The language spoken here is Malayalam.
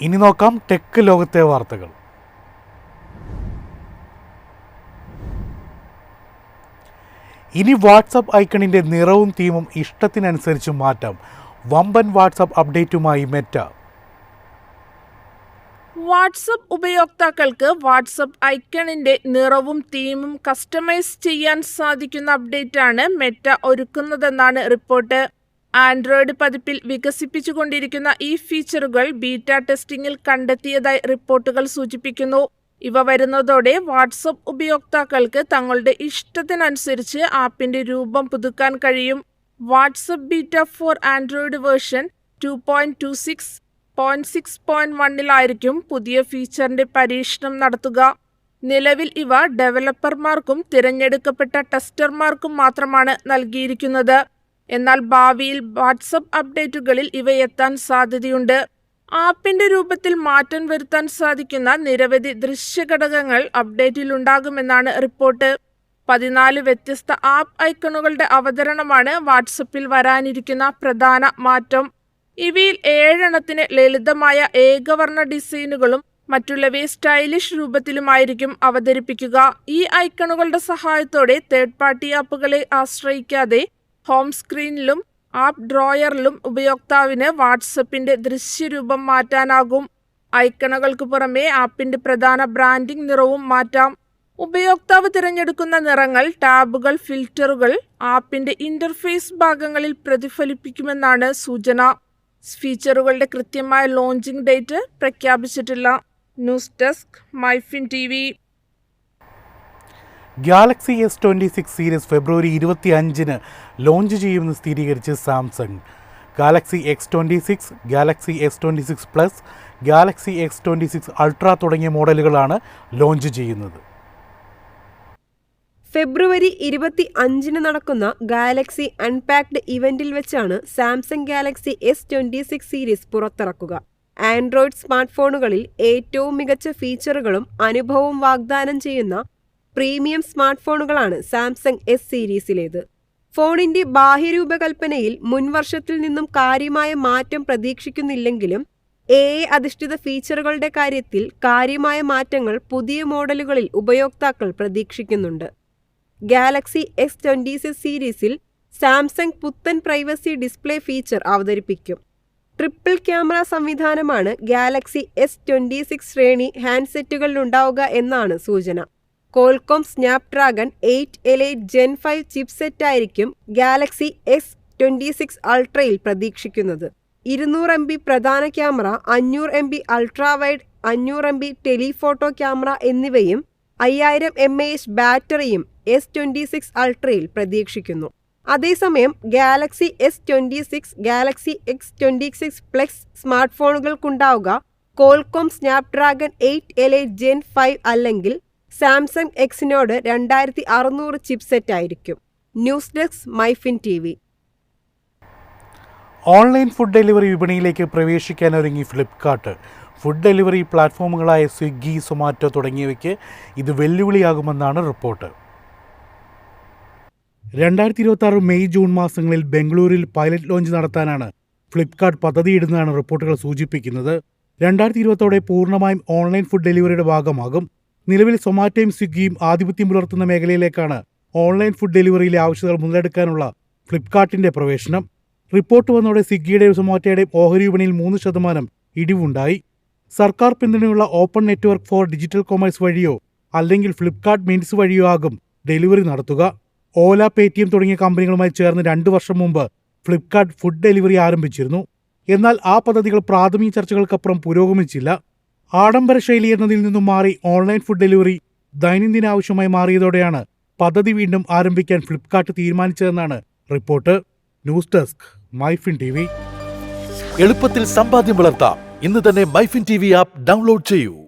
ഇനി നോക്കാം ടെക് ലോകത്തെ വാർത്തകൾ. ഇനി വാട്സപ്പ് ഐക്കണിന്റെ നിറവും തീമും ഇഷ്ടത്തിനനുസരിച്ച് മാറ്റാം. വമ്പൻ വാട്സപ്പ് അപ്ഡേറ്റുമായി മെറ്റ. വാട്സപ്പ് ഉപയോക്താക്കൾക്ക് വാട്സപ്പ് ഐക്കണിന്റെ നിറവും തീമും കസ്റ്റമൈസ് ചെയ്യാൻ സാധിക്കുന്ന അപ്ഡേറ്റാണ് മെറ്റ ഒരുക്കുന്നതെന്നാണ് റിപ്പോർട്ട്. ആൻഡ്രോയിഡ് പതിപ്പിൽ വികസിപ്പിച്ചുകൊണ്ടിരിക്കുന്ന ഈ ഫീച്ചറുകൾ ബീറ്റ ടെസ്റ്റിംഗിൽ കണ്ടെത്തിയതായി റിപ്പോർട്ടുകൾ സൂചിപ്പിക്കുന്നു. ഇവ വരുന്നതോടെ വാട്സപ്പ് ഉപയോക്താക്കൾക്ക് തങ്ങളുടെ ഇഷ്ടത്തിനനുസരിച്ച് ആപ്പിന്റെ രൂപം പുതുക്കാൻ കഴിയും. WhatsApp beta for Android version two point two six point six point വണ്ണിലായിരിക്കും പുതിയ ഫീച്ചറിന്റെ പരീക്ഷണം നടത്തുക. നിലവിൽ ഇവ ഡെവലപ്പർമാർക്കും തിരഞ്ഞെടുക്കപ്പെട്ട ടെസ്റ്റർമാർക്കും മാത്രമാണ് നൽകിയിരിക്കുന്നത്. എന്നാൽ ഭാവിയിൽ വാട്സപ്പ് അപ്ഡേറ്റുകളിൽ ഇവയെത്താൻ സാധ്യതയുണ്ട്. ആപ്പിന്റെ രൂപത്തിൽ മാറ്റം വരുത്താൻ സാധിക്കുന്ന നിരവധി ദൃശ്യഘടകങ്ങൾ അപ്ഡേറ്റിലുണ്ടാകുമെന്നാണ് റിപ്പോർട്ട്. പതിനാല് വ്യത്യസ്ത ആപ്പ് ഐക്കണുകളുടെ അവതരണമാണ് വാട്സപ്പിൽ വരാനിരിക്കുന്ന പ്രധാന മാറ്റം. ഇവയിൽ ഏഴെണ്ണത്തിന് ലളിതമായ ഏകവർണ ഡിസൈനുകളും മറ്റുള്ളവയെ സ്റ്റൈലിഷ് രൂപത്തിലുമായിരിക്കും അവതരിപ്പിക്കുക. ഈ ഐക്കണുകളുടെ സഹായത്തോടെ തേർഡ് പാർട്ടി ആപ്പുകളെ ആശ്രയിക്കാതെ ഹോം സ്ക്രീനിലും ആപ്പ് ഡ്രോയറിലും ഉപയോക്താവിന് വാട്സപ്പിന്റെ ദൃശ്യരൂപം മാറ്റാനാകും. ഐക്കണുകൾക്ക് പുറമെ ആപ്പിന്റെ പ്രധാന ബ്രാൻഡിംഗ് നിറവും മാറ്റാം. ഉപയോക്താവ് തിരഞ്ഞെടുക്കുന്ന നിറങ്ങൾ ടാബുകൾ ഫിൽറ്ററുകൾ ആപ്പിന്റെ ഇന്റർഫേസ് ഭാഗങ്ങളിൽ പ്രതിഫലിപ്പിക്കുമെന്നാണ് സൂചന. ഫീച്ചറുകളുടെ കൃത്യമായ ലോഞ്ചിംഗ് ഡേറ്റ് പ്രഖ്യാപിച്ചിട്ടില്ല. News desk MyFin T Galaxy S twenty six series February ഇരുപത്തി അഞ്ചിന് ലോഞ്ച് ചെയ്യുമെന്ന് സ്ഥിരീകരിച്ച് Samsung Galaxy X twenty six Galaxy S twenty six plus Galaxy X twenty six ultra തുടങ്ങിയ മോഡലുകളാണ് ലോഞ്ച് ചെയ്യുന്നത്. ഫെബ്രുവരി ഇരുപത്തി അഞ്ചിന് നടക്കുന്ന ഗാലക്സി അൺപാക്ഡ് ഇവന്റിൽ വെച്ചാണ് Samsung Galaxy S twenty six series പുറത്തിറക്കുക. Android smart ഫോണുകളിൽ ഏറ്റവും മികച്ച ഫീച്ചറുകളും അനുഭവവും വാഗ്ദാനം ചെയ്യുന്ന പ്രീമിയം സ്മാർട്ട് ഫോണുകളാണ് സാംസങ് എസ് സീരീസിലേത്. ഫോണിന്റെ ബാഹ്യരൂപകൽപ്പനയിൽ മുൻവർഷത്തിൽ നിന്നും കാര്യമായ മാറ്റം പ്രതീക്ഷിക്കുന്നില്ലെങ്കിലും എ അധിഷ്ഠിത ഫീച്ചറുകളുടെ കാര്യത്തിൽ കാര്യമായ മാറ്റങ്ങൾ പുതിയ മോഡലുകളിൽ ഉപയോക്താക്കൾ പ്രതീക്ഷിക്കുന്നുണ്ട്. ഗാലക്സി എസ് ട്വന്റി സിക്സ് സീരീസിൽ സാംസങ് പുത്തൻ പ്രൈവസി ഡിസ്പ്ലേ ഫീച്ചർ അവതരിപ്പിക്കും. ട്രിപ്പിൾ ക്യാമറ സംവിധാനമാണ് ഗാലക്സി എസ് ട്വന്റി സിക്സ് ശ്രേണി ഹാൻഡ്സെറ്റുകളിലുണ്ടാവുക എന്നാണ് സൂചന. Qualcomm Snapdragon eight elite gen five ചിപ്സെറ്റായിരിക്കും Galaxy S twenty six അൾട്രയിൽ പ്രതീക്ഷിക്കുന്നത്. ഇരുന്നൂറ് എം ബി പ്രധാന ക്യാമറ അഞ്ഞൂറ് എം ബി അൾട്രാ വൈഡ് അഞ്ഞൂറ് എം ബി ടെലിഫോട്ടോ ക്യാമറ എന്നിവയും അയ്യായിരം എം എ എച്ച് ബാറ്ററിയും എസ് ട്വന്റി സിക്സ് അൾട്രയിൽ പ്രതീക്ഷിക്കുന്നു. അതേസമയം Galaxy S twenty six Galaxy X twenty six plus smart ഫോണുകൾക്കുണ്ടാവുക Qualcomm Snapdragon eight L eight gen five അല്ലെങ്കിൽ സാംസങ് എക്സിനോട് രണ്ടായിരത്തി അറുന്നൂറ് ചിപ്സെറ്റ് ആയിരിക്കും news desk MyFin T V online food delivery വിപണിയിലേക്ക് പ്രവേശിക്കാനൊരുങ്ങി ഫ്ലിപ്കാർട്ട്. ഫുഡ് ഡെലിവറി പ്ലാറ്റ്ഫോമുകളായ സ്വിഗ്ഗി സൊമാറ്റോ തുടങ്ങിയവയ്ക്ക് ഇത് വെല്ലുവിളിയാകുമെന്നാണ് റിപ്പോർട്ട്. രണ്ടായിരത്തി ഇരുപത്തി മെയ് ജൂൺ മാസങ്ങളിൽ ബംഗളൂരിൽ പൈലറ്റ് ലോഞ്ച് നടത്താനാണ് ഫ്ലിപ്കാർട്ട് പദ്ധതിയിടുന്നതാണ് റിപ്പോർട്ടുകൾ സൂചിപ്പിക്കുന്നത്. രണ്ടായിരത്തി ഇരുപത്തോടെ പൂർണമായും ഓൺലൈൻ ഫുഡ് ഡെലിവറിയുടെ ഭാഗമാകും നിലവിൽ സൊമാറ്റോയും സ്വിഗ്ഗിയും ആധിപത്യം പുലർത്തുന്ന മേഖലയിലേക്കാണ് ഓൺലൈൻ ഫുഡ് ഡെലിവറിയിലെ ആവശ്യകതകൾ മുതലെടുക്കാനുള്ള ഫ്ലിപ്കാർട്ടിന്റെ പ്രവേശനം. റിപ്പോർട്ട് വന്നതോടെ സ്വിഗ്ഗിയുടെയും സൊമാറ്റോയുടെയും ഓഹരി വിപണിയിൽ മൂന്ന് ശതമാനം ഇടിവുണ്ടായി. സർക്കാർ പിന്തുണയുള്ള open network for digital commerce വഴിയോ അല്ലെങ്കിൽ ഫ്ലിപ്കാർട്ട് മിൻസ് വഴിയോ ആകും ഡെലിവറി നടത്തുക. ഓല പേടിഎം തുടങ്ങിയ കമ്പനികളുമായി ചേർന്ന് രണ്ടു വർഷം മുമ്പ് ഫ്ലിപ്കാർട്ട് ഫുഡ് ഡെലിവറി ആരംഭിച്ചിരുന്നു. എന്നാൽ ആ പദ്ധതികൾ പ്രാഥമിക ചർച്ചകൾക്കപ്പുറം പുരോഗമിച്ചില്ല. ആഡംബര ശൈലി എന്നതിൽ നിന്നും മാറി ഓൺലൈൻ ഫുഡ് ഡെലിവറി ദൈനംദിന ആവശ്യമായി മാറിയതോടെയാണ് പദ്ധതി വീണ്ടും ആരംഭിക്കാൻ Flipkart തീരുമാനിച്ചതെന്നാണ് report. News desk MyFin T എളുപ്പത്തിൽ സമ്പാദ്യം വളർത്താം. ഇന്ന് തന്നെ മൈഫിൻ ടി ആപ്പ് ഡൗൺലോഡ് ചെയ്യൂ.